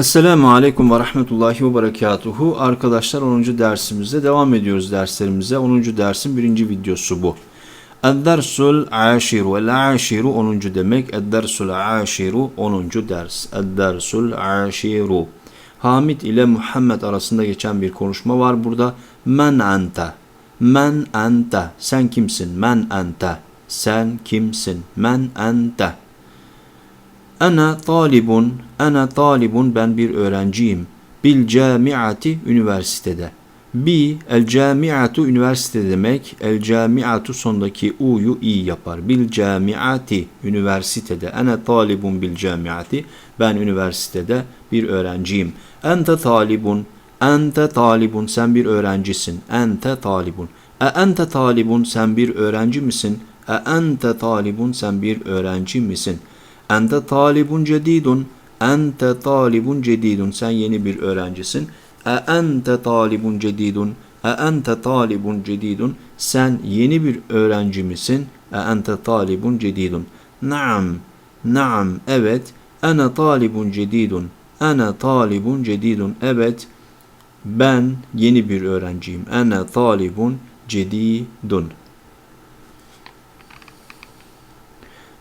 Esselamu Aleyküm ve Rahmetullahi ve Berekatuhu. Arkadaşlar 10. dersimizde devam ediyoruz derslerimize. 10. dersin birinci videosu bu. Eddersul aşiru. El aşiru 10. demek. Eddersul aşiru 10. ders. Eddersul aşiru. Hamid ile Muhammed arasında geçen bir konuşma var burada. Men ente. Men ente. Sen kimsin? Men ente. Sen kimsin? Men ente. Ana talibun, ana talibun ben bir öğrenciyim. Bil camiati üniversitede. Bi el camiatu üniversite demek. El camiatu sondaki u'yu i yapar. Bil camiati üniversitede. Ana talibun bil camiati ben üniversitede bir öğrenciyim. Ente talibun, ente talibun sen bir öğrencisin. Ente talibun. E ente talibun sen bir öğrenci misin? E ente talibun sen bir öğrenci misin? Ente talibun cedidun. Ente talibun cedidun. Sen yeni bir öğrencisin. E ente talibun cedidun. E ente talibun cedidun. Sen yeni bir öğrenci misin? E ente talibun cedidun. Naam. Naam. Evet. Ana talibun cedidun. Ana talibun cedidun. Evet. Ben yeni bir öğrenciyim. Ana talibun cedidun.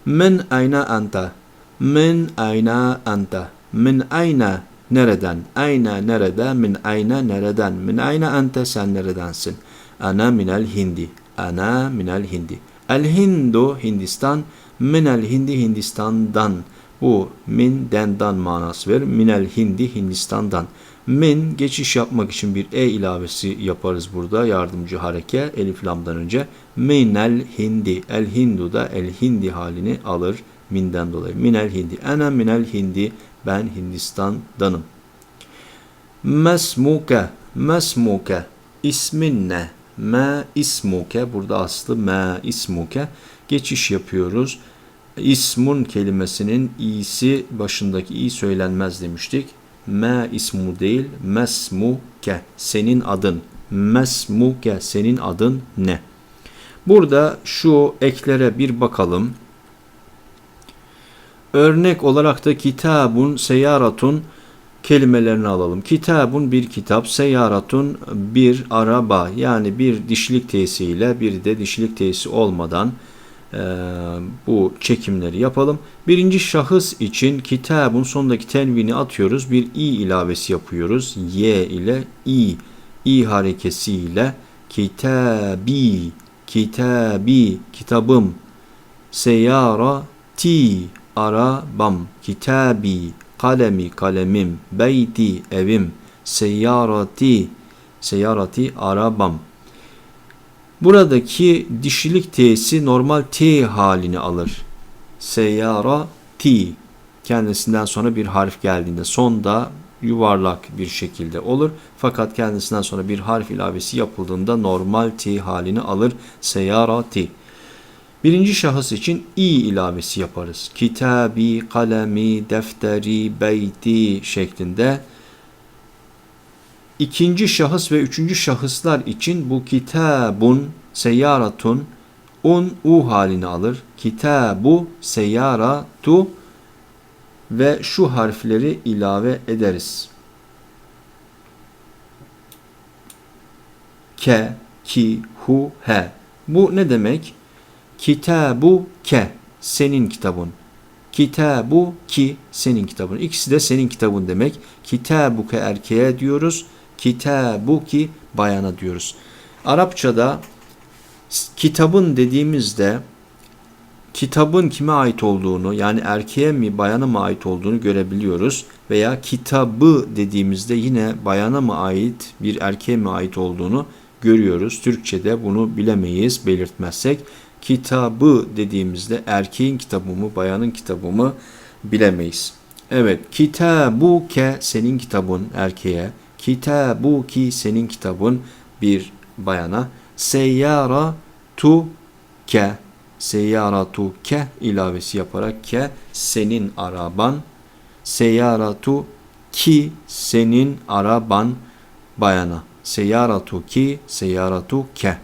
Men ayna anta? Min ayna anta? Min ayna nereden? Ayna nerede? Min ayna nereden? Min ayna anta sen neredensin? Ana minel hindi. Ana minel hindi. El hindu Hindistan. Minel hindi Hindistan'dan. Bu min dendan manası verir. Minel hindi Hindistan'dan. Min geçiş yapmak için bir e ilavesi yaparız burada yardımcı hareke elif lamdan önce. Minel hindi. El hindu da el hindi halini alır minden dolayı. Minel hindi. Ene minel hindi. Ben Hindistan'danım. Mesmuke. Mesmuke. İsmin ne? Me ismuke. Burada aslı me ismuke. Geçiş yapıyoruz. İsmun kelimesinin i'si başındaki i söylenmez demiştik. Me ismu değil, mesmuke. Senin adın. Mesmuke. Senin adın ne? Burada şu eklere bir bakalım. Örnek olarak da kitabun, seyaratun kelimelerini alalım. Kitabun bir kitap, seyaratun bir araba. Yani bir dişilik tesisiyle bir de dişilik tesisi olmadan e, bu çekimleri yapalım. Birinci şahıs için kitabun sondaki tenvini atıyoruz. Bir i ilavesi yapıyoruz. Y ile i. i harekesiyle kitabi, kitabi, kitabım. Seyarati, arabam, kitabi, kalemi, kalemim, beyti, evim, seyyarati, seyyarati, arabam. Buradaki dişilik t'si normal t halini alır. Seyyarati kendisinden sonra bir harf geldiğinde sonda yuvarlak bir şekilde olur. Fakat kendisinden sonra bir harf ilavesi yapıldığında normal t halini alır. Seyyarati. Birinci şahıs için i ilavesi yaparız. Kitabi, kalemi, defteri, beyti şeklinde. İkinci şahıs ve üçüncü şahıslar için bu kitabun, seyyaratun, un, u halini alır. Kitabu, seyyaratu ve şu harfleri ilave ederiz. Ke, ki, hu, he. Bu ne demek? Kitabu ke senin kitabın. Kitabu ki senin kitabın. İkisi de senin kitabın demek. Kitabu ke erkeğe diyoruz. Kitabu ki bayana diyoruz. Arapçada kitabın dediğimizde kitabın kime ait olduğunu yani erkeğe mi bayana mı ait olduğunu görebiliyoruz. Veya kitabı dediğimizde yine bayana mı ait bir erkeğe mi ait olduğunu görüyoruz. Türkçe'de bunu bilemeyiz belirtmezsek kitabı dediğimizde erkeğin kitabı mı, bayanın kitabı mı bilemeyiz. Evet, kitabu ke senin kitabın erkeğe, kitabu ki senin kitabın bir bayana, seyyara tu ke, seyyara tu ke ilavesi yaparak ke senin araban, seyyaratu ki senin araban bayana, seyyaratu ki, seyyaratu ke.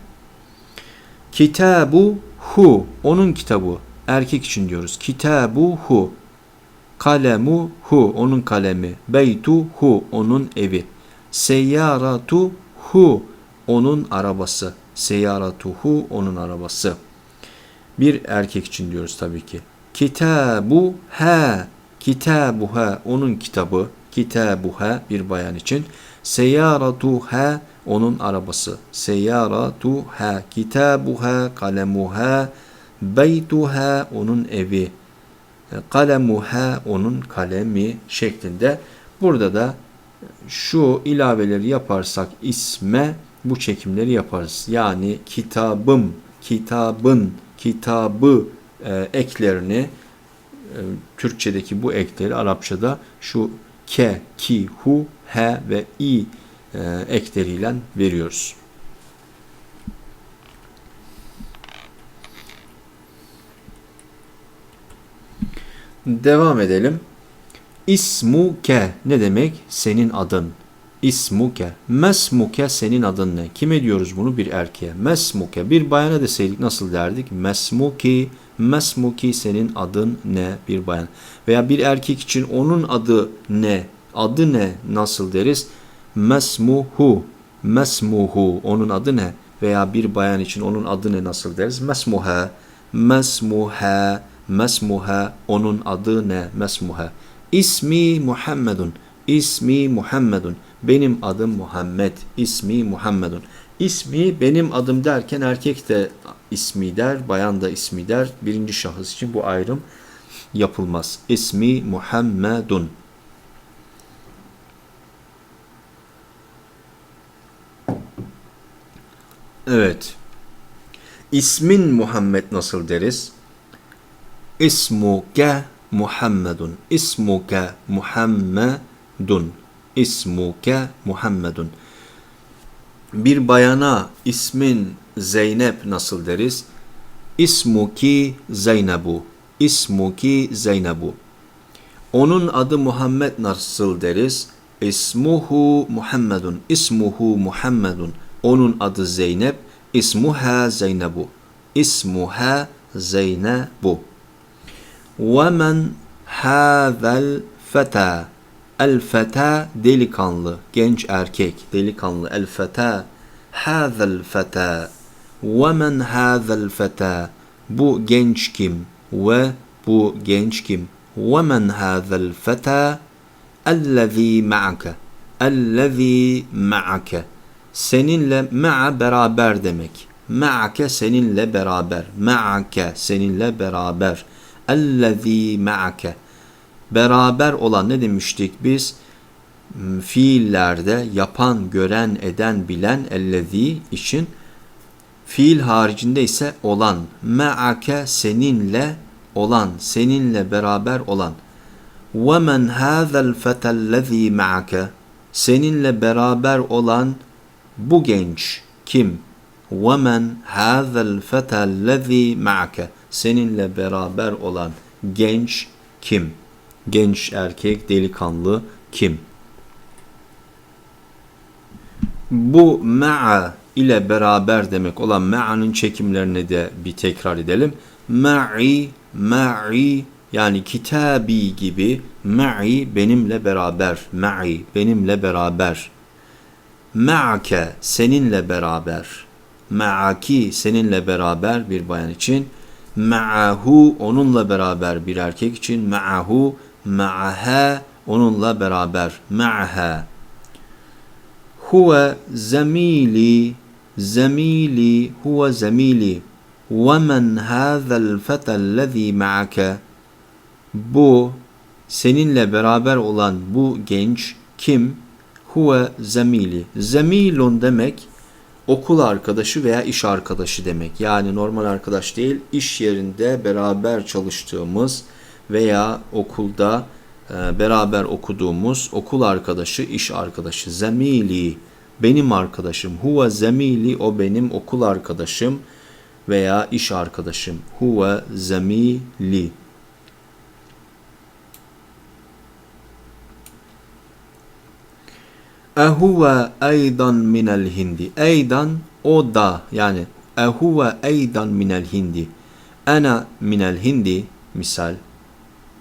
Kitabu hu onun kitabı erkek için diyoruz. Kitabu hu Kalemu hu onun kalemi. Beytu hu onun evi. Seyyaratu hu onun arabası. Seyyaratu hu onun arabası. Bir erkek için diyoruz tabii ki. Kitabu ha. Kitabu ha onun kitabı. Kitabu ha bir bayan için. Seyyaratu ha onun arabası. Seyyaratu ha. Kitabu ha. Kalemu ha. Beytuha onun evi. Kalemuha onun kalemi şeklinde. Burada da şu ilaveleri yaparsak isme bu çekimleri yaparız. Yani kitabım, kitabın, kitabı e, eklerini e, Türkçedeki bu ekleri Arapçada şu ke, ki, hu, he ve i e, ekleriyle veriyoruz. Devam edelim. İsmuke ne demek? Senin adın. İsmuke. Mesmuke senin adın ne? Kime diyoruz bunu? Bir erkeğe. Mesmuke. Bir bayana deseydik nasıl derdik? Mesmuki. Mesmuki senin adın ne? Bir bayan. Veya bir erkek için onun adı ne? Adı ne? Nasıl deriz? Mesmuhu. Mesmuhu. Onun adı ne? Veya bir bayan için onun adı ne? Nasıl deriz? Mesmuha. Mesmuha. Mesmuha onun adı ne? Mesmuha. İsmi Muhammedun. İsmi Muhammedun. Benim adım Muhammed. İsmi Muhammedun. İsmi benim adım derken erkek de ismi der, bayan da ismi der. Birinci şahıs için bu ayrım yapılmaz. İsmi Muhammedun. Evet. İsmin Muhammed nasıl deriz? İsmuke Muhammedun. İsmuke Muhammedun. İsmuke Muhammedun. Bir bayana ismin Zeynep nasıl deriz? İsmuki Zeynebu. İsmuki Zeynebu. Onun adı Muhammed nasıl deriz? İsmuhu Muhammedun. İsmuhu Muhammedun. Onun adı Zeynep. İsmuha Zeynebu. İsmuha Zeynebu. وَمَنْ هَذَا الْفَتَى El feta delikanlı, genç erkek, delikanlı. El feta hazel feta ve men hazel feta bu genç kim ve bu genç kim ve men hazel feta ellezî ma'ake ellezî ma'ake seninle ma'a beraber demek. Ma'ake seninle beraber. Ma'ake seninle beraber. Ellezî ma'ake. Beraber olan ne demiştik biz? Hmm, fiillerde yapan, gören, eden, bilen ellezî için fiil haricinde ise olan. Ma'ake seninle olan, seninle beraber olan. وَمَنْ هَذَا الْفَتَى الَّذ۪ي مَعَكَ Seninle beraber olan bu genç kim? وَمَنْ هَذَا الْفَتَى الَّذ۪ي مَعَكَ Seninle beraber olan genç kim? Genç erkek, delikanlı kim? Bu ma'a ile beraber demek olan ma'anın çekimlerini de bir tekrar edelim. Ma'i, ma'i yani kitabi gibi ma'i benimle beraber, ma'i benimle beraber. ma'ke seninle beraber. Ma'aki seninle beraber bir bayan için. Ma'ahu onunla beraber bir erkek için. Ma'ahu ma'aha onunla beraber. Ma'aha huve zemili zemili huve zemili. Ve men hazel fetellezî ma'ake. Bu seninle beraber olan bu genç kim? Huve zemili. Zemilun demek okul arkadaşı veya iş arkadaşı demek. Yani normal arkadaş değil, iş yerinde beraber çalıştığımız veya okulda e, beraber okuduğumuz okul arkadaşı, iş arkadaşı. Zemili, benim arkadaşım. Huve zemili, o benim okul arkadaşım veya iş arkadaşım. Huve zemili. Ehuve eydan minel hindi. Eydan o da yani ehuve eydan minel hindi. Ana minel hindi misal.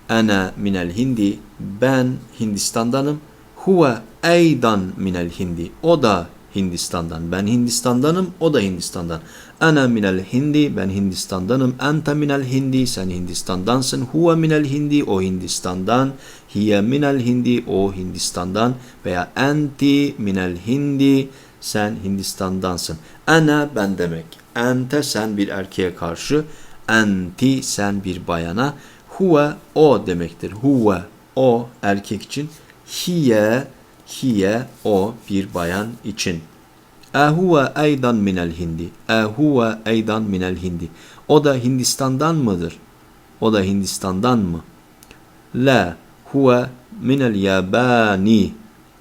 Ana minel hindi. Ben Hindistan'danım. Huve eydan minel hindi. O da Hindistan'dan. Ben Hindistan'danım. O da Hindistan'dan. Ana minel hindi. Ben Hindistan'danım. Ente minel hindi. Sen Hindistan'dansın. Huve minel hindi. O Hindistan'dan. Hiye minel hindi. O Hindistan'dan. Veya enti minel hindi. Sen Hindistan'dansın. Ana ben demek. Ente sen bir erkeğe karşı. Enti sen bir bayana. Huve o demektir. Huve o erkek için. Hiye hiye o bir bayan için. Ehuve eydan minel hindi. Ehuve eydan minel hindi. O da Hindistan'dan mıdır? O da Hindistan'dan mı? La huve minel yabani.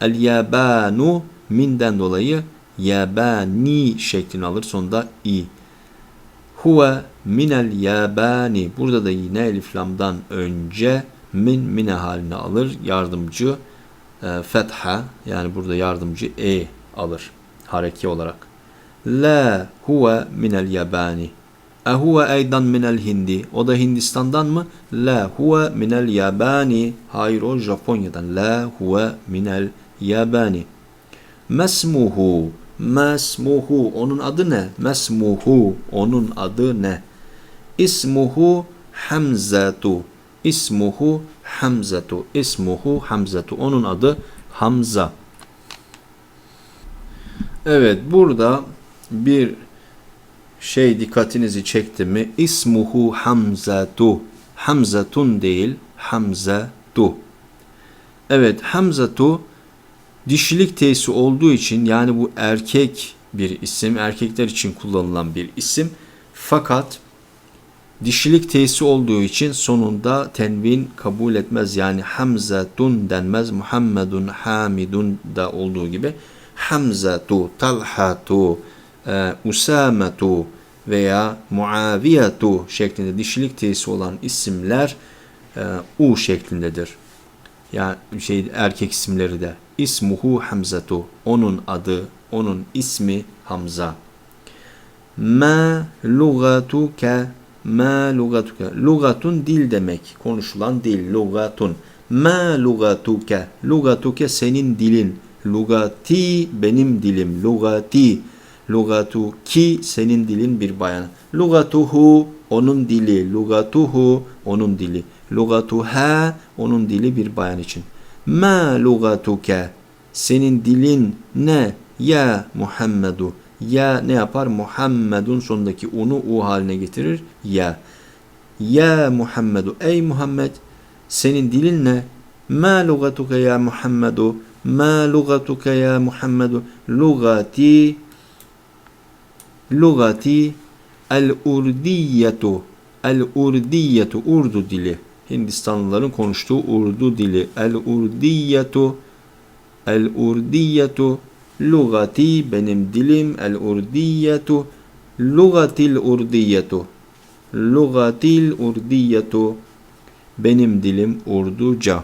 El yabanu minden dolayı yabani şeklini alır. Sonunda i. Huve minel yabani. Burada da yine elif lamdan önce min mine halini alır. Yardımcı e, fetha yani burada yardımcı e alır hareki olarak. La huve minel yabani. Ehuve eydan minel hindi. O da Hindistan'dan mı? La huve minel yabani. Hayır o Japonya'dan. La huve minel yabani. Mesmuhu. Mesmuhu. Onun adı ne? Mesmuhu. Onun adı ne? İsmuhu Hamzatu. İsmuhu Hamzatu. İsmuhu Hamzatu. Onun adı Hamza. Evet burada bir şey dikkatinizi çekti mi? İsmuhu Hamzatu. Hamzatun değil, Hamzatu. Evet, Hamzatu dişilik tesi olduğu için yani bu erkek bir isim, erkekler için kullanılan bir isim. Fakat dişilik tesi olduğu için sonunda tenvin kabul etmez. Yani Hamzatun denmez. Muhammedun, Hamidun da olduğu gibi Hamzatu, Talhatu, e, Usametu veya Muaviyetu şeklinde dişilik tesi olan isimler e, U şeklindedir. Yani şey erkek isimleri de. İsmuhu Hamzatu. Onun adı, onun ismi Hamza. Ma lugatuke Ma lugatuke. Lugatun dil demek. Konuşulan dil. Lugatun. Ma lugatuke. Lugatuke senin dilin. Lugati benim dilim. Lugati. Lugatu ki senin dilin bir bayan. Lugatuhu onun dili. Lugatuhu onun dili. Lugatuha onun dili bir bayan için. Ma lugatuke senin dilin ne? Ya Muhammedu. Ya ne yapar? Muhammedun sonundaki unu u haline getirir. Ya. Ya Muhammedu. Ey Muhammed senin dilin ne? Ma lugatuke ya Muhammedu. Ma lugatuke ya Muhammedu. Lugati lugati el urdiyetu el urdiyetu urdu dili Hindistanlıların konuştuğu Urdu dili. El urdiyetu El urdiyetu lugati benim dilim el urdiyetu lugatil urdiyetu lugatil urdiyetu benim dilim Urduca.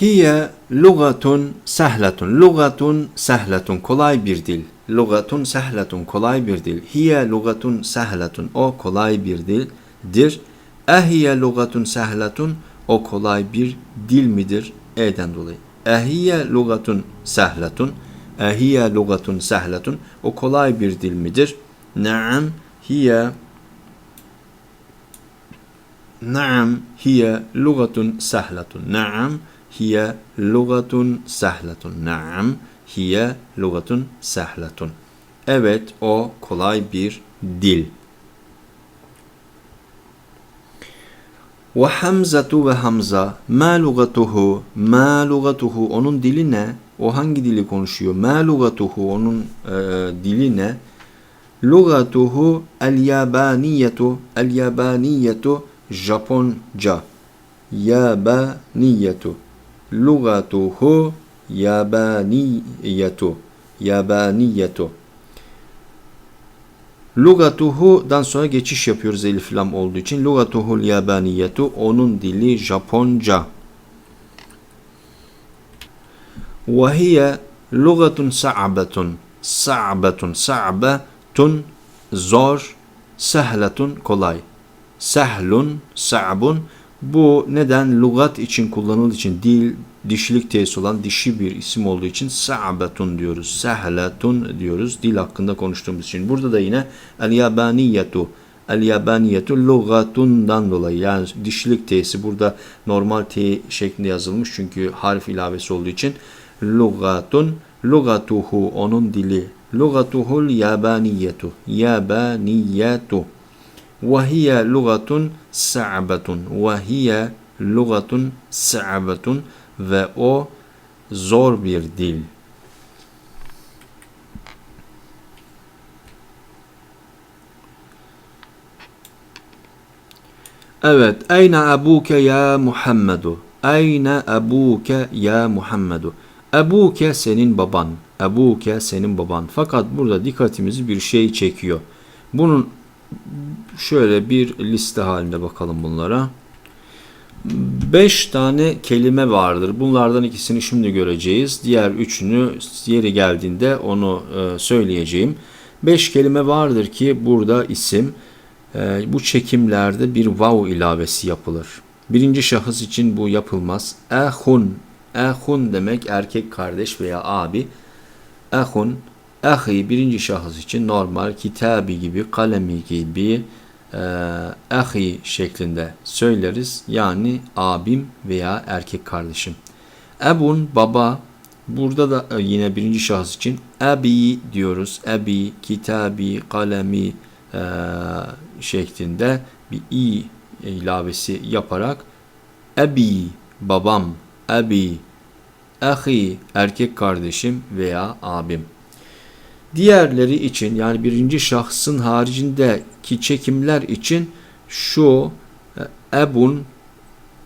Hiye lugatun sehletun. Lugatun sehletun. Kolay bir dil. Lugatun sehletun. Kolay bir dil. Hiye lugatun sehletun. O kolay bir dildir. Ehiye lugatun sehletun. O kolay bir dil midir? E'den dolayı. Ehiye lugatun sehletun. Ehiye lugatun sehletun. O kolay bir dil midir? Naam. Hiye Naam hiye lugatun sehletun. Naam hiye lugatun sehletun. Naam hiye lugatun sehletun. Evet o kolay bir dil. Ve Hamzatu ve Hamza ma lugatuhu ma lugatuhu onun dili ne? O hangi dili konuşuyor? Ma lugatuhu onun e, dili ne? Lugatuhu el yabaniyetu el yabaniyetu Japonca yabaniyetu lugatuhu yabaniyetu yabaniyetu Lugatuhu'dan sonra geçiş yapıyoruz elif lam olduğu için. Lugatuhul yabaniyetu onun dili Japonca. Ve hiye lugatun sa'betun. Sa'betun. Sa'betun zor. Sehletun kolay. Sehlun, sa'bun. Bu neden? Lugat için kullanıldığı için dil, dişilik tesisi olan dişi bir isim olduğu için sa'betun diyoruz. Sehletun diyoruz. Dil hakkında konuştuğumuz için. Burada da yine el-yabaniyetu. El-yabaniyetu lugatundan dolayı yani dişilik tesisi burada normal T şeklinde yazılmış çünkü harf ilavesi olduğu için lugatun lugatuhu onun dili lugatuhul yabaniyetu yabaniyetu وهي لغة صعبة وهي لغة صعبة ve o zor bir dil. Evet. Eyne abuke ya Muhammedu. Eyne abuke ya Muhammedu. Ebuke senin baban. Ebuke senin baban. Fakat burada dikkatimizi bir şey çekiyor. Bunun şöyle bir liste halinde bakalım bunlara. Beş tane kelime vardır. Bunlardan ikisini şimdi göreceğiz. Diğer üçünü yeri geldiğinde onu e, söyleyeceğim. Beş kelime vardır ki burada isim e, bu çekimlerde bir vav ilavesi yapılır. Birinci şahıs için bu yapılmaz. Ehun, ehun demek erkek kardeş veya abi. Ehun, ahi birinci şahıs için normal kitabi gibi, kalemi gibi, e, ahi şeklinde söyleriz. Yani abim veya erkek kardeşim. Ebun baba burada da e, yine birinci şahıs için abi diyoruz. Abi, kitabi, kalemi e, şeklinde bir i ilavesi yaparak abi babam, abi, ahi erkek kardeşim veya abim. Diğerleri için yani birinci şahsın haricindeki çekimler için şu e, ebun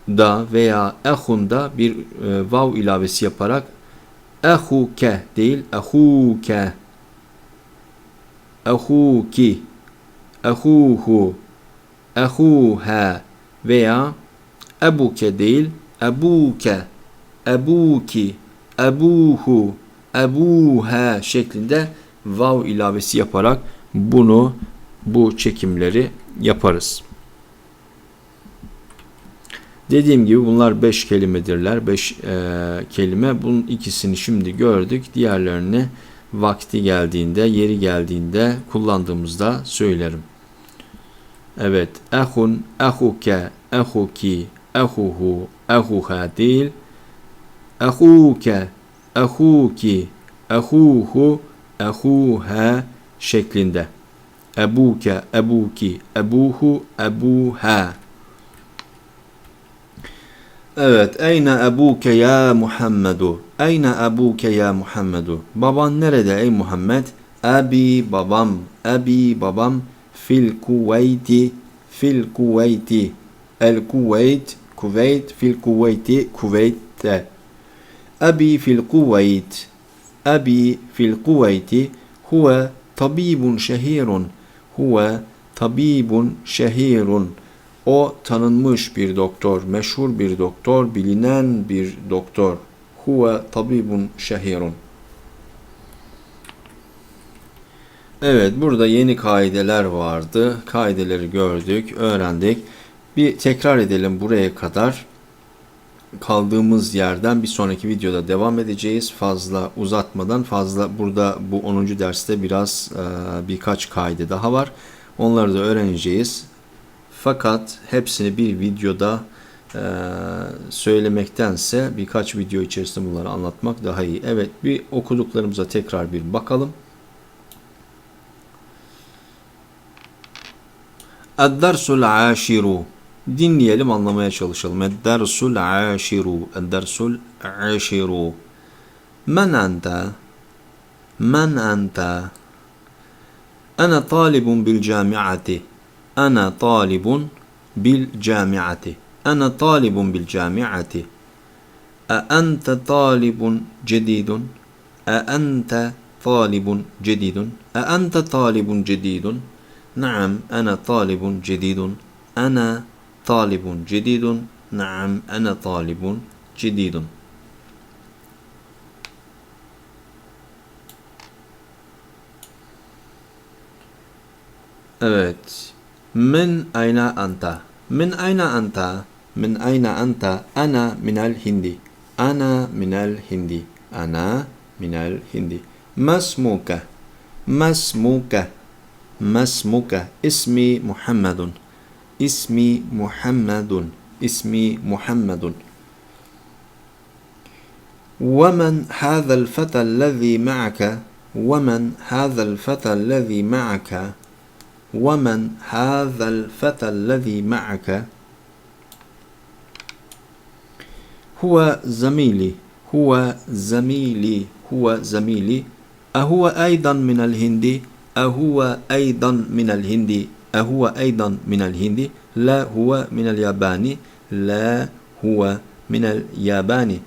da veya ehunda bir e, vav ilavesi yaparak ehuke değil ehuke. Ehuki ehuhu ehuha veya ebuke değil ebuke ebuki ebuhu ebuha şeklinde vav ilavesi yaparak bunu bu çekimleri yaparız. Dediğim gibi bunlar beş kelimedirler. Beş e, kelime. Bunun ikisini şimdi gördük. Diğerlerini vakti geldiğinde, yeri geldiğinde kullandığımızda söylerim. Evet. Ehun, ehuke, ehuki, ehuhu, ehuha değil. Ehuke, ehuki, ehuhu, ehuha şeklinde. Ebuke, ebuki, ebuhu, ebuha. Evet. Eyne ebuke ya Muhammedu. Eyne ebuke ya Muhammedu. Baban nerede ey Muhammed? Abi babam. Abi babam. Fil Kuveyti. Fil Kuveyti. El Kuveyt. Kuveyt. Fil Kuveyti. Kuveyt'te. Abi fil Kuveyt. Abi fil Kuveyti. Huve tabibun şehirun. Huve tabibun şehirun. O tanınmış bir doktor, meşhur bir doktor, bilinen bir doktor. Huve tabibun şehirun. Evet, burada yeni kaideler vardı. Kaideleri gördük, öğrendik. Bir tekrar edelim buraya kadar. Kaldığımız yerden bir sonraki videoda devam edeceğiz. Fazla uzatmadan fazla burada bu 10. derste biraz e, birkaç kaide daha var. Onları da öğreneceğiz. Fakat hepsini bir videoda e, söylemektense birkaç video içerisinde bunları anlatmak daha iyi. Evet bir okuduklarımıza tekrar bir bakalım. Ed-dersul aşiru dinleyelim anlamaya çalışalım. Dersul aşiru. Dersul aşiru. Men ente. Men ente. Ana talibun bil camiati. Ana talibun bil camiati. Ana talibun bil camiati. A ente talibun cedidun. A ente talibun cedidun. A ente talibun cedidun. Naam ana talibun cedidun. Ana طالب جديد. نعم أنا طالب جديد. Evet. من أين أنت؟ من أين أنت؟ من أين أنت؟ أنا من الهند. أنا من الهند. أنا من الهند. ما اسمك؟ ما اسمك؟ ما اسمك؟ اسمي محمد. اسمي محمد اسمي محمد. ومن هذا الفتى الذي معك؟ ومن هذا الفتى الذي معك؟ ومن هذا الفتى الذي معك؟ هو زميلي هو زميلي هو زميلي. أهو أيضا من الهند أهو أيضا من الهند أهو أيضا من الهند لا هو من اليابان لا هو من اليابان.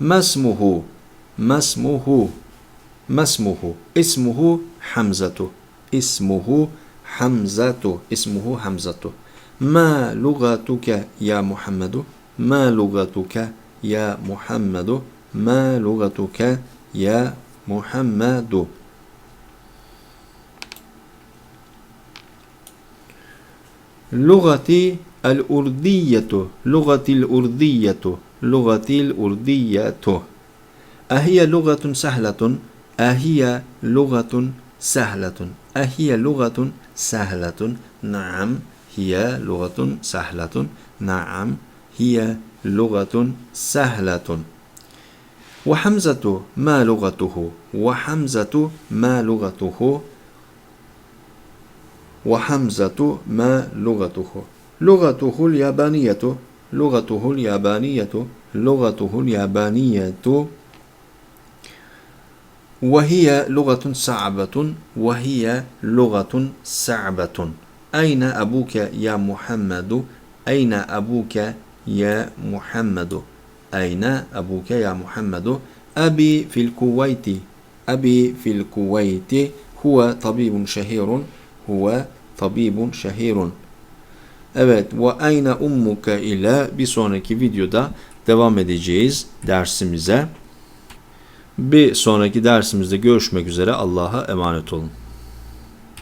ما اسمه؟ ما اسمه؟ ما اسمه؟ اسمه حمزة. اسمه حمزة. اسمه حمزة. ما لغتك يا محمد؟ ما لغتك يا محمد؟ ما لغتك يا محمد؟ لغتي الأردية لغتي الأردية لغتي الأردية. أهي لغة سهلة أهي لغة سهلة أهي لغة سهلة. نعم هي لغة سهلة. نعم هي لغة سهلة. وحمزة ما لغته؟ وحمزة ما لغته؟ وحمزة ما لغته. لغته اليابانية. لغته اليابانية. لغته اليابانية. وهي لغة صعبة. وهي لغة صعبة. أين أبوك يا محمد؟ أين أبوك يا محمد؟ أين أبوك يا محمد؟ أبي في الكويت. أبي في الكويت. هو طبيب شهير. huve tabibun şehirun. Evet ve ayna ummuke ile bir sonraki videoda devam edeceğiz dersimize. Bir sonraki dersimizde görüşmek üzere Allah'a emanet olun.